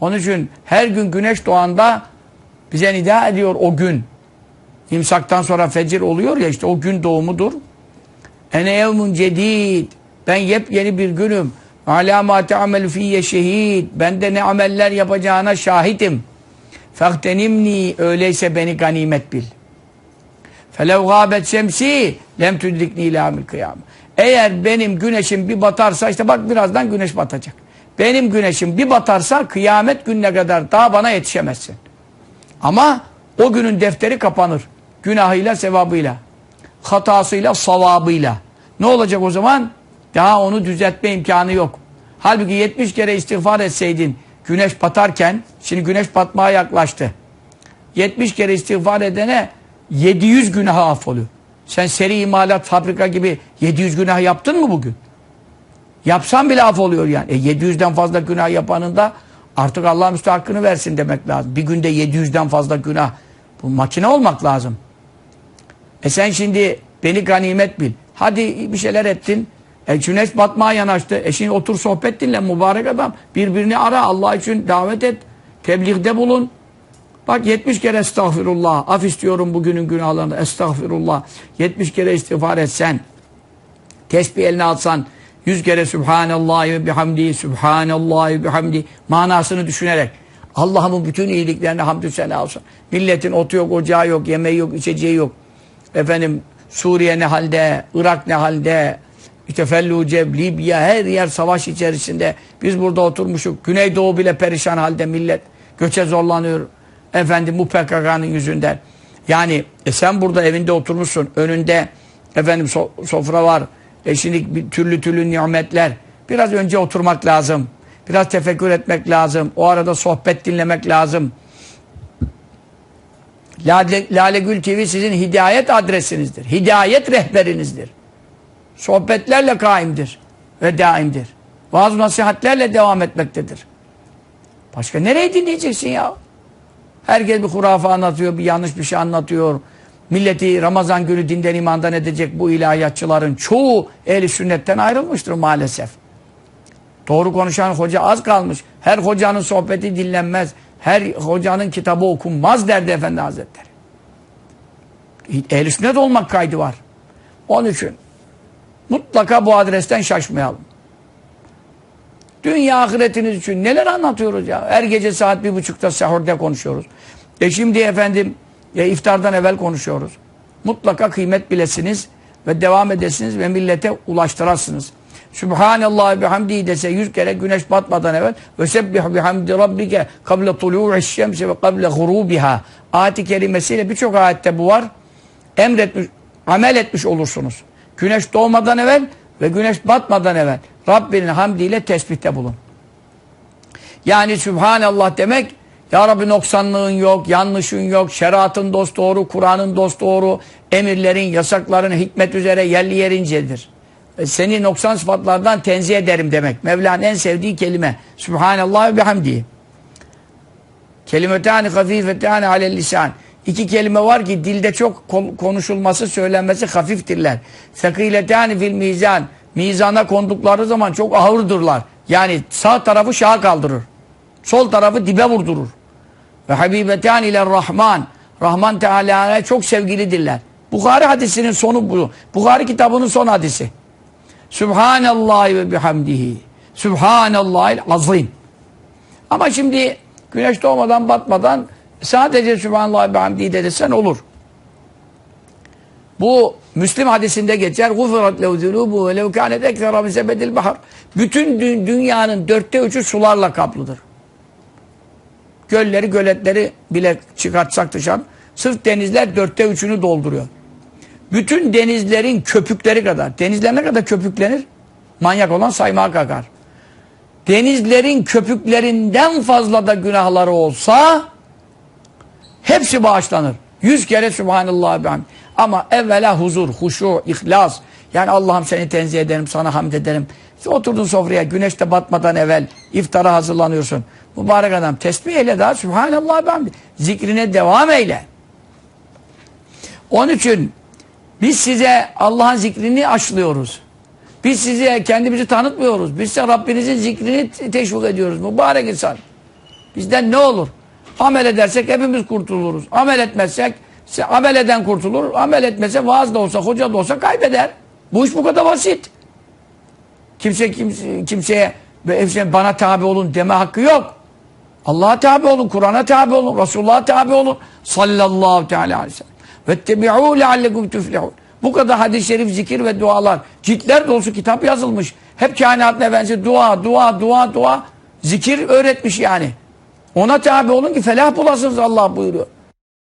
Onun için her gün güneş doğanda bize nida ediyor o gün. İmsaktan sonra fecir oluyor ya işte o gün doğumudur. Ene yevmun cedid. Ben yepyeni bir günüm. Alâ mâ te'amel fiyye şehid. Ben de ne ameller yapacağına şahidim. Fehtenimni. Öyleyse beni ganimet bil. Felev gâbet şemsi lem tüdrikni ilâmil kıyam. Eğer benim güneşim bir batarsa işte bak birazdan güneş batacak. Benim güneşim bir batarsa kıyamet gününe kadar daha bana yetişemezsin. Ama o günün defteri kapanır. Günahıyla, sevabıyla. Hatasıyla, savabıyla. Ne olacak o zaman? Daha onu düzeltme imkanı yok. Halbuki 70 kere istiğfar etseydin güneş batarken, şimdi güneş batmaya yaklaştı. 70 kere istiğfar edene 700 günah affoluyor. Sen seri imalat fabrika gibi 700 günah yaptın mı bugün? Yapsan bile af oluyor yani. E 700'den fazla günah yapanın da artık Allah müstahakkını versin demek lazım. Bir günde 700'den fazla günah. Bu makine olmak lazım. E sen şimdi beni ganimet bil. Hadi bir şeyler ettin. E güneş batmaya yanaştı. E şimdi otur sohbet dinle mübarek adam. Birbirini ara Allah için davet et. Tebliğde bulun. Bak 70 kere estağfirullah. Af istiyorum bugünün günahlarını. Estağfirullah. 70 kere istiğfar etsen. Tesbih eline alsan. 100 kere Subhanallah ve bihamdi, Subhanallah ve bihamdi manasını düşünerek Allah'ımın bütün iyiliklerine hamdü sena olsun. Milletin otu yok, ocağı yok, yemeği yok, içeceği yok. Efendim Suriye ne halde, Irak ne halde, işte Felluce, Libya her yer savaş içerisinde. Biz burada oturmuşuk. Güneydoğu bile perişan halde millet. Göçe zorlanıyor. Efendim bu PKK'nın yüzünden. Yani e sen burada evinde oturmuşsun. Önünde efendim so sofra var. E şimdi bir türlü türlü nimetler. Biraz önce oturmak lazım. Biraz tefekkür etmek lazım. O arada sohbet dinlemek lazım. Lale, Lale Gül TV sizin hidayet adresinizdir. Hidayet rehberinizdir. Sohbetlerle kaimdir ve daimdir. Vaaz nasihatlerle devam etmektedir. Başka nereye dinleyeceksin ya? Herkes bir hurafe anlatıyor, bir yanlış bir şey anlatıyor. Milleti Ramazan günü dinden imandan edecek bu ilahiyatçıların çoğu ehli sünnetten ayrılmıştır maalesef. Doğru konuşan hoca az kalmış. Her hocanın sohbeti dinlenmez. Her hocanın kitabı okunmaz derdi Efendi Hazretleri. Ehl-i sünnet olmak kaydı var. Onun için mutlaka bu adresten şaşmayalım. Dünya ahiretiniz için neler anlatıyoruz ya. Her gece saat bir buçukta sahurda konuşuyoruz. E şimdi efendim e, iftardan evvel konuşuyoruz. Mutlaka kıymet bilesiniz ve devam edesiniz ve millete ulaştırasınız. Subhanallah bihamdi dese yüz kere güneş batmadan evvel ve sebbih bihamdi rabbike kable tulu'u şemsi ve kable gurubiha ayeti kerimesiyle birçok ayette bu var. Emretmiş, amel etmiş olursunuz. Güneş doğmadan evvel ve güneş batmadan evvel Rabbinin hamdiyle tesbihte bulun. Yani Subhanallah demek Ya Rabbi noksanlığın yok, yanlışın yok, şeriatın dost doğru, Kur'an'ın dost doğru, emirlerin, yasakların hikmet üzere yerli yerincedir. E, seni noksan sıfatlardan tenzih ederim demek. Mevla'nın en sevdiği kelime. Subhanallah ve bihamdihi. Kelimetani hafifetani alel lisan. İki kelime var ki dilde çok konuşulması, söylenmesi hafiftirler. Sekiletani fil mizan. Mizana kondukları zaman çok ağırdırlar. Yani sağ tarafı şaha kaldırır. Sol tarafı dibe vurdurur. Ve habibetan ile Rahman. Rahman Teala'ya çok sevgilidirler. Bukhari hadisinin sonu bu. Bukhari kitabının son hadisi. Subhanallah ve bihamdihi. Subhanallahil azim. Ama şimdi güneş doğmadan batmadan sadece Subhanallah ve bihamdihi de desen olur. Bu Müslim hadisinde geçer. Gufirat lev zunubu ve lev kânet ekzera bahar. Bütün dü dünyanın dörtte üçü sularla kaplıdır. Gölleri, göletleri bile çıkartsak dışarı. Sırf denizler dörtte üçünü dolduruyor. Bütün denizlerin köpükleri kadar. Denizler ne kadar köpüklenir? Manyak olan saymaya kalkar. Denizlerin köpüklerinden fazla da günahları olsa hepsi bağışlanır. Yüz kere Subhanallah ben. Ama evvela huzur, huşu, ihlas. Yani Allah'ım seni tenzih ederim, sana hamd ederim. Oturdun sofraya, güneş de batmadan evvel iftara hazırlanıyorsun. Mübarek adam tesbih eyle daha Subhanallah ben. Zikrine devam eyle. Onun için biz size Allah'ın zikrini aşılıyoruz. Biz size kendimizi tanıtmıyoruz. Biz size Rabbinizin zikrini teşvik ediyoruz. Mübarek insan. Bizden ne olur? Amel edersek hepimiz kurtuluruz. Amel etmezsek se- amel eden kurtulur. Amel etmese vaaz da olsa, hoca da olsa kaybeder. Bu iş bu kadar basit. Kimse, kimse kimseye hepsine bana tabi olun deme hakkı yok. Allah'a tabi olun, Kur'an'a tabi olun, Resulullah'a tabi olun. Sallallahu teala aleyhi ve sellem. Vettebi'û leallekum. Bu kadar hadis-i şerif, zikir ve dualar. Ciltler dolusu kitap yazılmış. Hep kainatın efendisi dua, dua, dua, dua. Zikir öğretmiş yani. Ona tabi olun ki felah bulasınız Allah buyuruyor.